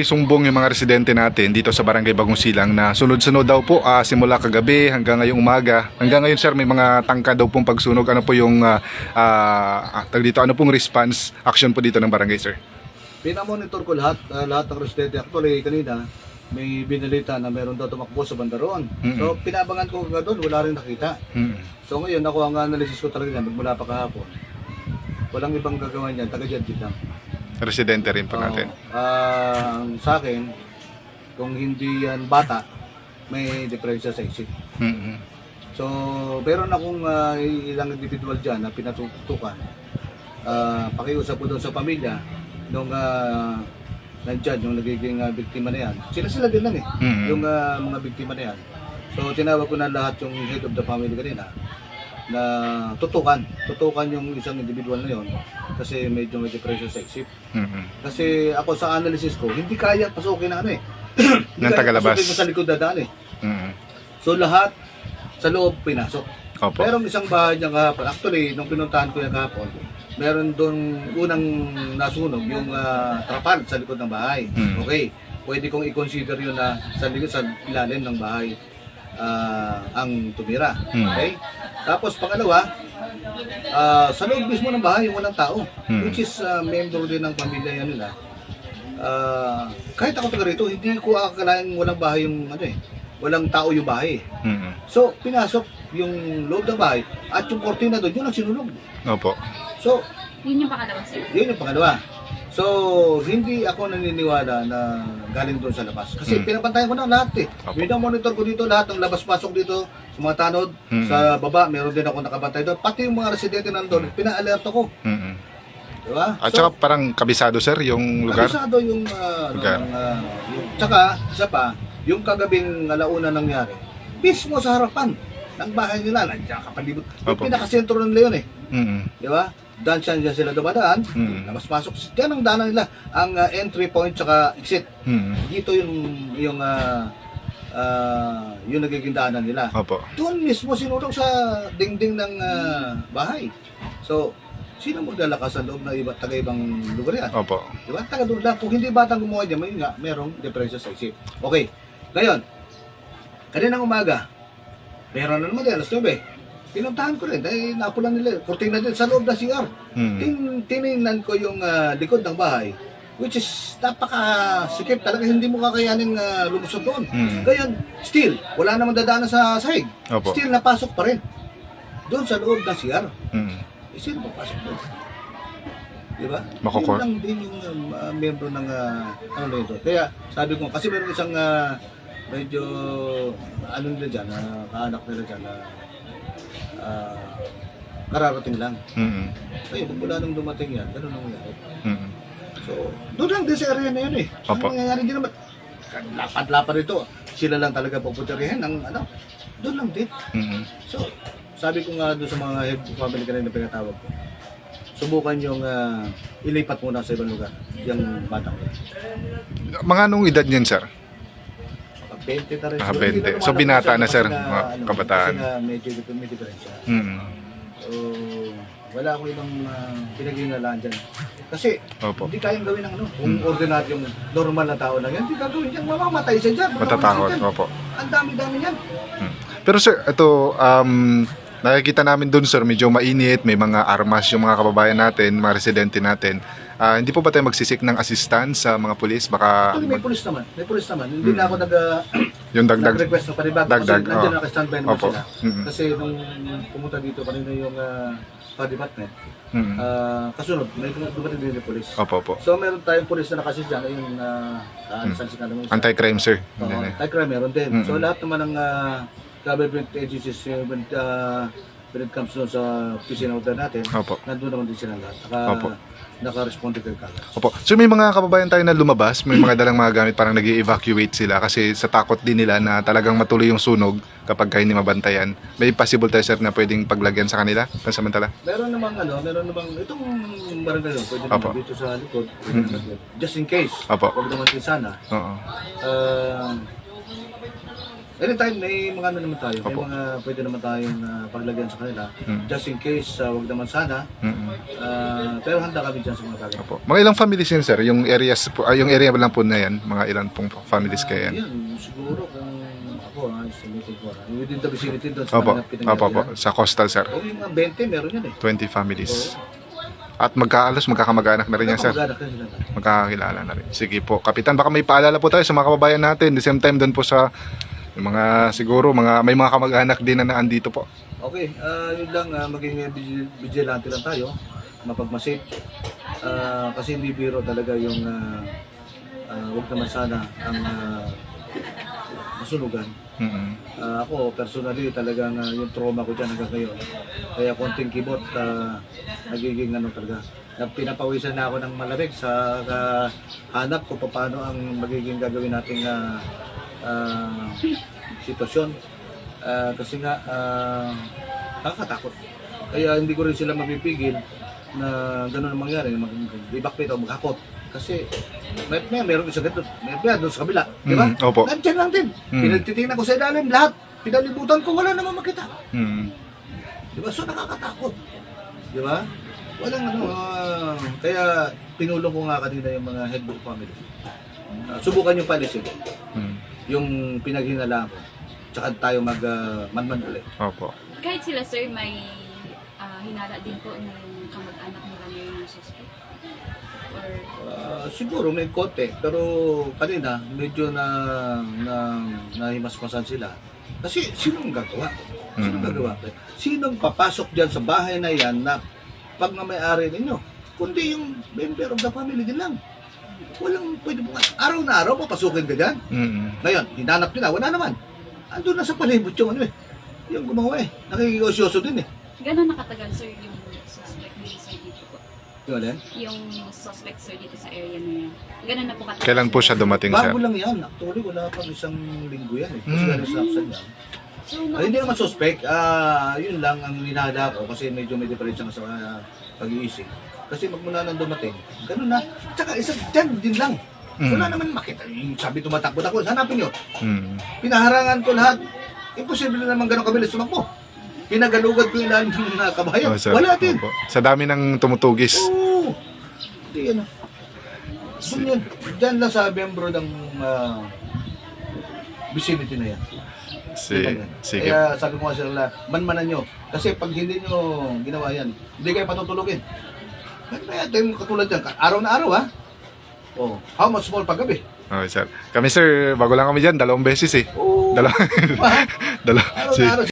Sumbong yung mga residente natin dito sa Barangay Bagong Silang na sunod-sunod daw po ah, simula kagabi hanggang ngayong umaga. Hanggang ngayon sir may mga tangka daw pong pagsunog. Ano po yung ah, tawag dito ano pong response action po dito ng barangay sir? Pinamonitor ko lahat, ah, lahat ng residente. Actually, kanina, may binalita na meron daw tumakbo sa bandaron. Mm-mm. So, pinabangan ko nga doon, wala rin nakita. Hmm. So, ngayon, ako ang analysis ko talaga magmula pa kahapon. Walang ibang gagawin yan, taga dyan lang. Residente rin po natin. Ah, sa akin, kung hindi yan bata, may diferensya sa isip. Hmm. So, meron akong ah, ilang individual dyan na pinatutukan. Ah, pakiusap ko doon sa pamilya nung uh, nandyan, yung nagiging ah, biktima na yan. Sila-sila din lang eh, Mm. yung ah, mga biktima na yan. So, tinawag ko na lahat yung head of the family kanina na tutukan, tutukan yung isang individual na yon kasi medyo may depression sa isip. Hmm. Kasi ako sa analysis ko, hindi kaya pasukin na ano eh. Hindi Ng kaya tagalabas. pasukin mo sa likod dadaan eh. Hmm. So lahat sa loob pinasok. Opo. Merong isang bahay niya kahapon. Actually, nung pinuntahan ko yung kahapon, meron doon unang nasunog yung ah, trapal sa likod ng bahay. Hmm. Okay. Pwede kong i-consider yun na sa likod sa ilalim ng bahay ah, ang tumira. Hmm. Okay? Tapos pangalawa, ah, sa loob mismo ng bahay yung walang tao. Hmm. Which is ah, member din ng pamilya yan nila. Ah, kahit ako taga rito, hindi ko akalain walang bahay yung ano eh. Walang tao yung bahay. Hmm. So, pinasok yung loob ng bahay at yung kortina doon, yun ang sinunog. Opo. So, Yun yung pakalawa sir. yun yung pangalawa. So, hindi ako naniniwala na galing doon sa labas. Kasi Mm. pinapantayan ko na lahat eh. Opo. Minamonitor ko dito lahat ng labas-pasok dito sa mga tanod. Mm. Sa baba, meron din ako nakabantay doon. Pati yung mga residente nandun, pina-alert ako. Hmm. Di ba? At saka parang kabisado sir yung lugar. Kabisado yung, ano, Lugar. ng, ah, yung, tsaka, isa pa, yung kagabing alauna nangyari, mismo sa harapan ng bahay nila, nandiyan kapalibot. Yung pinakasentro ng Leon eh. Hmm. Di ba? Daan siya dyan sila dumadaan. Mm. Labas-pasok. Diyan ang daanan nila. Ang ah, entry point tsaka exit. Hmm. Dito yung, yung, ah, ah, yung nagiging daanan nila. Opo. Doon mismo sinurong sa dingding ng ah, bahay. So, sino maglalakas sa loob na iba, taga-ibang lugar yan? Opo. Di ba? Taga doon lang. Kung hindi batang gumawa niya, may nga, merong depression sa isip. Okay. Ngayon, kaninang umaga, meron na naman din, alas 9. Pinuntahan ko rin dahil napulan nila. Kurting na din sa loob ng CR. Hmm. Tin tiningnan ko yung ah, likod ng bahay, which is napaka-sikip talaga. Hindi mo kakayanin uh, lumusot doon. Hmm. Ngayon, still, wala namang dadaanan sa sahig. Opo. Still, napasok pa rin. Doon sa loob ng CR. Hmm. Eh, sino papasok doon? Di ba? Makokor- Yun lang din yung uh, membro ng uh, ano na ito. Kaya sabi ko, kasi meron isang uh, medyo ano nila dyan, uh, kaanak nila dyan na uh, kararating lang. Hmm. Ngayon, magmula nung dumating yan, ganun ang nangyari. Hmm. So, doon lang din sa area na yun eh. Opo. Ang nangyayari din naman, lapad-lapad ito. Sila lang talaga pupunterihin ng ano, doon lang din. Hmm. So, sabi ko nga doon sa mga head family kanina na pinatawag ko, subukan yung uh, ilipat muna sa ibang lugar, yung batang yun. Mga anong edad niyan sir? Pag 20 na rin. Ah, siguro, hindi 20. na So, binata na, sir, mga kabataan. Kasi nga medyo, may diferensya. Hmm. So, wala akong ibang uh, pinag-iinalaan dyan. Kasi, Opo. hindi kayang gawin ng ano. Kung Hmm. ordinaryong normal na tao lang yan, hindi gagawin yan. Mamamatay siya dyan. Matatakot. Opo. Ang dami-dami yan. Hmm. Pero sir, ito, um, nakikita namin doon sir, medyo mainit, may mga armas yung mga kababayan natin, mga residente natin. Ah, hindi po ba tayo magsisik ng assistance sa mga pulis? Baka Actually, may pulis naman. May pulis naman. Hindi na ako nag, uh, yung dagdag... nag-request ng panibago Dagdag, kasi nandiyan oh. naka-standby naman Opo. sila. Mm-mm. Kasi nung pumunta dito kanina yung uh, pa-department, Mm. ah, kasunod, may dumating din yung pulis. Opo, opo. So meron tayong pulis na nakasit dyan, yung uh, uh, Mm. mm. Anti-crime sir. Yan eh. anti-crime meron din. So lahat naman ng uh, government agencies uh, when, uh, when it comes sa opisina order natin, Opo. nandun naman din sila lahat. Naka, Opo. Naka-respond kay kagad. Opo. So may mga kababayan tayo na lumabas, may mga dalang mga gamit parang nag evacuate sila kasi sa takot din nila na talagang matuloy yung sunog kapag kayo hindi mabantayan. May possible tayo sir na pwedeng paglagyan sa kanila pansamantala? Meron namang ano, meron namang itong barangay yun, pwede Opo. naman dito sa likod, pwede Mm. naman dito. Just in case. Opo. Huwag naman din sana. Oo. Uh, Anytime may mga ano naman tayo, may Opo. mga pwede naman tayong ah, paglagyan sa kanila. Mm. Just in case, uh, wag naman sana. Mm-mm. ah, pero handa kami dyan sa mga bagay. Opo. Mga ilang families yun, sir? Yung areas po, ah, yung area lang po na yan, mga ilan pong families Ah, kayo yan? Yan, siguro kung ako, ha, estimated ko, ha, within the vicinity doon sa Opo, mga opo, opo. Sa coastal, sir. O yung mga 20, meron yan eh. 20 families. At magkaalos, magkakamag-anak na rin yan, sir. Kamag-anak na sila na. Magkakakilala na rin. Sige po. Kapitan, baka may paalala po tayo sa mga kababayan natin. The same time doon po sa yung mga siguro mga may mga kamag-anak din na naandito po. Okay, ah, yun lang, ah, maging uh, vigilante lang tayo, mapagmasid. Ah, kasi hindi biro talaga yung uh, wag naman sana ang ah, masunugan. Mm-mm. Ah, ako, personally, talagang ah, yung trauma ko dyan hanggang ngayon. Kaya konting kibot, ah, nagiging ano talaga. Na pinapawisan na ako ng malamig sa ah, hanap ko paano ang magiging gagawin nating ah, ah, sitwasyon. Ah, kasi nga, ah, nakakatakot. Kaya hindi ko rin sila mapipigil na gano'n ang mangyari, mag-evacuate o maghakot. Kasi may, may meron isa ganito, may may doon sa kabila, di ba? Mm, opo. Nandiyan lang din. Mm. Pinagtitingnan ko sa ilalim lahat. Pinalibutan ko, wala namang makita. Mm. Di ba? So nakakatakot. Di ba? Walang ano, ah, kaya pinulong ko nga kanina yung mga headbook family. Ah, subukan yung policy. Mm. Yung pinaghinalaan ko. Tsaka tayo mag uh, manman ulit. Opo. Kahit sila sir may ah, hinala din po yung kamag-anak nila ngayon yung suspect. Or Ah, siguro may konti, pero kanina medyo na na nahimasmasan sila. Kasi sinong gagawa? Sinong Mm. gagawa? Sinong papasok diyan sa bahay na yan na pag na may-ari ninyo? Kundi yung member of the family din lang. Walang pwede mo araw na araw papasukin ka diyan. Mm. Ngayon, hinanap nila, wala naman. Andun na sa palibot yung ano eh. Yung gumawa eh. Nakikigosyoso din eh. gano'n nakatagal sir yung suspect dito sir dito po? Yung alin? Yung suspect sir dito sa area na yan. Gano'n na po katagal. Kailan po siya dumating, sir? Bago lang yan. Actually, wala pang isang linggo yan eh. Kasi Mm. galing sa Aksan yan. So, Ay, hindi naman suspect. Ah, yun lang ang ninada ko kasi medyo may nga sa ah, pag-iisip. Kasi magmula nang dumating, ganun na. Tsaka isa dyan din lang. Mm. Wala naman makita. Yung sabi tumatakbo ako, hanapin nyo. Mm. Pinaharangan ko lahat. Imposible naman ganun kabilis tumakbo. Pinagalugad ko yung lahat ng mga kabayo. Oh, sir. Wala din. Opo. Sa dami ng tumutugis. Oo. Hindi yan. Doon yun. Diyan lang sa membro ng ah, vicinity na yan. Si, sige. Kaya sabi ko nga sila, manmanan nyo. Kasi pag hindi nyo ginawa yan, hindi kayo patutulogin. Bakit ba yan? Katulad yan, araw na araw ha? Oh, how much more paggabi? Okay, sir. Kami, sir, bago lang kami dyan, dalawang beses eh. Oh, Dalawa. ha? Dalawa. araw Si, na araw